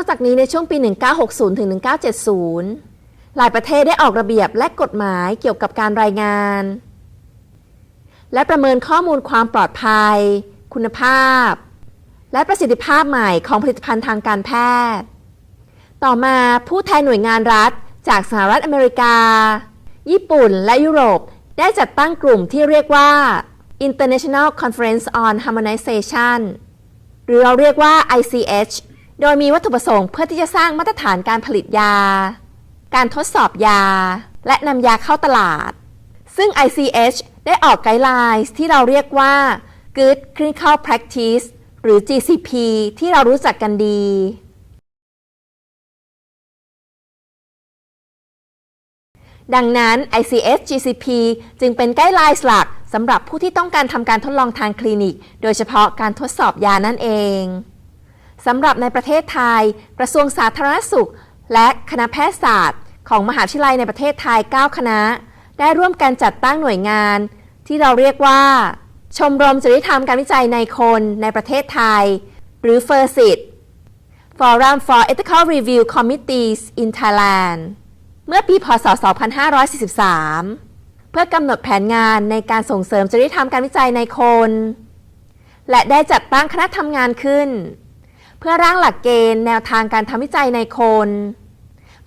นอกจากนี้ในช่วงปี 1960 ถึง 1970 หลายประเทศได้ออกระเบียบและกฎหมายเกี่ยวกับการรายงาน และประเมินข้อมูลความปลอดภัย คุณภาพ และประสิทธิภาพใหม่ของผลิตภัณฑ์ทางการแพทย์ ต่อมาผู้แทนหน่วยงานรัฐ จากสหรัฐอเมริกา ญี่ปุ่น และยุโรปได้จัดตั้งกลุ่มที่เรียกว่า International Conference on Harmonization หรือเราเรียกว่า ICH โดยมีวัตถุประสงค์เพื่อที่จะสร้างมาตรฐานการผลิตยา การทดสอบยา และนำยาเข้าตลาด ซึ่ง ICH ได้ออกไกด์ไลน์ที่เราเรียกว่า Good Clinical Practice หรือ GCP ที่เรารู้จักกันดีดังนั้น ICS GCP จึงเป็นไกด์ไลน์หลักสำหรับผู้ที่ต้องการทำการทดลองทางคลินิก โดยเฉพาะการทดสอบยานั่นเอง สำหรับในประเทศไทย กระทรวงสาธารณสุข และคณะแพทยศาสตร์ ของมหาวิทยาลัยในประเทศไทย 9 คณะ ได้ร่วมกันจัดตั้งหน่วยงาน ที่เราเรียกว่า ชมรมจริยธรรมการวิจัยในคนในประเทศไทย หรือ FERCIT Forum for Ethical Review Committees in Thailand เมื่อปีพศ 2543 เพื่อกำหนดแผนงานในการส่งเสริมจริยธรรมการวิจัยในคน และได้จัดตั้งคณะทำงานขึ้น เพื่อร่างหลักเกณฑ์แนวทางการทำวิจัยในคน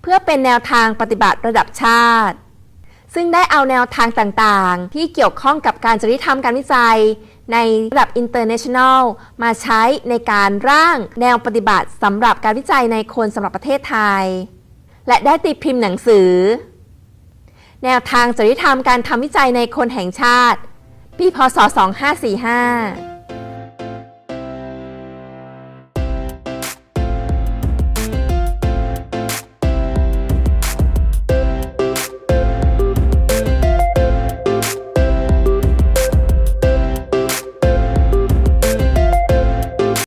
เพื่อเป็นแนวทางปฏิบัติระดับชาติ ซึ่งได้เอาแนวทางต่างๆ ที่เกี่ยวข้องกับการจริยธรรมการวิจัย ในระดับ international มาใช้ในการร่างแนวปฏิบัติสำหรับการวิจัยในคนสำหรับประเทศไทย และได้ตีพิมพ์หนังสือ แนวทางจริยธรรมการทำวิจัยในคนแห่งชาติ ปีพศ 2545